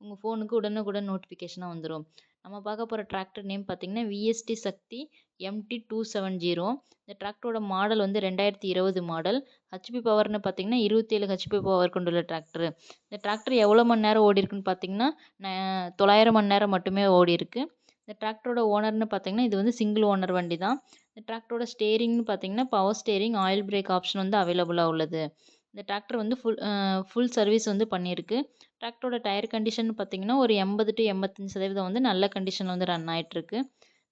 உங்கள் ஃபோனுக்கு உடனுக்குடன் நோட்டிஃபிகேஷனாக வந்துடும் நம்ம பார்க்க போகிற டிராக்டர் நேம் பார்த்தீங்கன்னா VST Shakti MT two seven zero இந்த டிராக்டரோட மாடல் வந்து ரெண்டாயிரத்தி இருபது மாடல் ஹெச்பி பவர்னு பார்த்தீங்கன்னா இருபத்தேழு ஹெச்பி பவர் கொண்டுள்ள டிராக்டர் இந்த டிராக்டர் எவ்வளோ மணி நேரம் ஓடி இருக்குன்னு பார்த்தீங்கன்னா தொள்ளாயிரம் மணி நேரம் மட்டுமே ஓடி இருக்கு. இந்த டிராக்டரோட ஓனர்னு பார்த்தீங்கன்னா இது வந்து சிங்கிள் ஓனர் வண்டி தான் இந்த டிராக்டரோட ஸ்டேரிங்னு பார்த்தீங்கன்னா power steering oil brake option வந்து அவைலபிளாக உள்ளது. இந்த டிராக்டர் வந்து ஃபுல் ஃபுல் சர்வீஸ் வந்து பண்ணியிருக்கு. டிராக்டரோட டயர் கண்டிஷன் பார்த்தீங்கன்னா ஒரு எண்பது டு எண்பத்தஞ்சு சதவீதம் வந்து நல்ல கண்டிஷனில் வந்து ரன் ஆகிட்டுருக்கு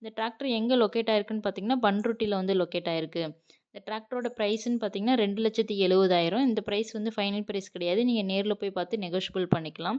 இந்த டிராக்டர் எங்கே லொக்கேட் ஆயிருக்குன்னு பார்த்தீங்கன்னா பன்ருட்டியில் வந்து லொக்கேட் ஆயிருக்கு. இந்த டிராக்டரோட ப்ரைஸ்ன்னு பார்த்தீங்கன்னா ரெண்டு லட்சத்தி எழுபதாயிரம் இந்த ப்ரைஸ் வந்து ஃபைனல் ப்ரைஸ் கிடையாது. நீங்கள் நேரில் போய் பார்த்து நெகோஷியபிள் பண்ணிக்கலாம்.